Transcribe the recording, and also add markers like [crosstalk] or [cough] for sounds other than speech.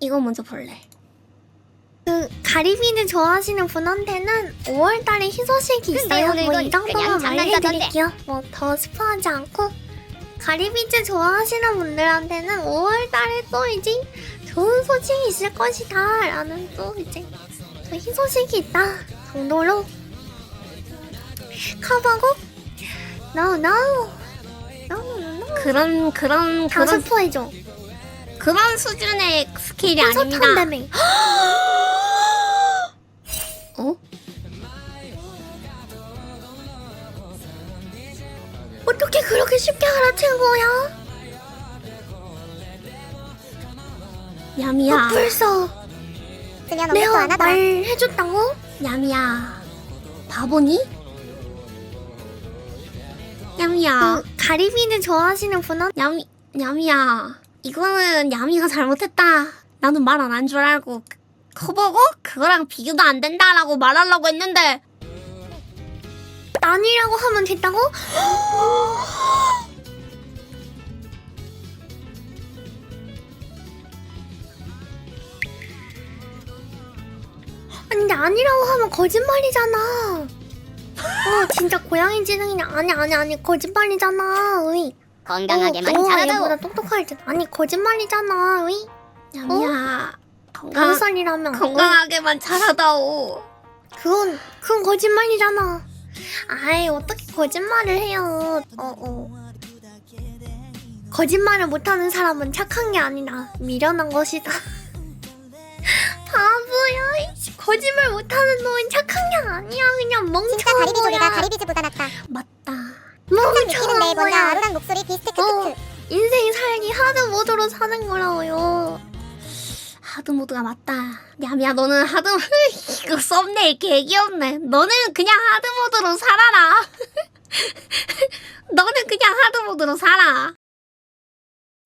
이거 먼저 볼래. 그 가리비를 좋아하시는 분한테는 5월달에 희소식이 있어요. 오늘 뭐 이건 이 정도만 장난감인데. 말해드릴게요. 뭐 더 스포하지 않고 가리비즈 좋아하시는 분들한테는 5월달에 또 이제 좋은 소식이 있을 것이다라는 또 이제 또 희소식이 있다 정도로 커버곡 No No No No No 그런 그런 다 그런 스포해줘. 그런 수준의 스케일이 아닙니다. 탄다며. [gasps] 어? 어떻게 그렇게 쉽게 알아챈 거야? 야미야, 어, 벌써 그냥 너무 또 내가 안. 말해줬다고? 야미야, 바보니? 야미야, 그 가리비는 좋아하시는 분한 야미, 야미야, 이거는 야미가 잘못했다. 나는 말 안 한 줄 알고 커버고 그거랑 비교도 안 된다라고 말하려고 했는데 아니라고 하면 됐다고? [gasps] 아니 근데 아니라고 하면 거짓말이잖아. 어 진짜 고양이 지능이냐? 아니 아니 아니 거짓말이잖아. 으이. 건강하게만 어, 어, 자라도 얘보다 똑똑할 듯. 아니 거짓말이잖아. 으이. 야미야, 건강 다섯 살이라면 건강하게만 자라다오. 그건 그건 거짓말이잖아. 아이 어떻게 거짓말을 해요? 어 어. 거짓말을 못하는 사람은 착한 게 아니라 미련한 것이다. [laughs] 바보야. 이씨. 거짓말 못하는 놈은 착한 게 아니야. 그냥 진짜 가리비 조개가 멍청한 가리비즈보다 낫다. 맞다. 항상 느끼는데 뭔가 거야. 아로랑 목소리 비슷해 어. 크크크. 인생 살기 하드 모드로 사는 거라고요. 하드 모드가 맞다. 야미야, 너는 하드 [laughs] 이거 썸네일 개 귀엽네. 너는 그냥 하드 모드로 살아라. [laughs] 너는 그냥 하드 모드로 살아.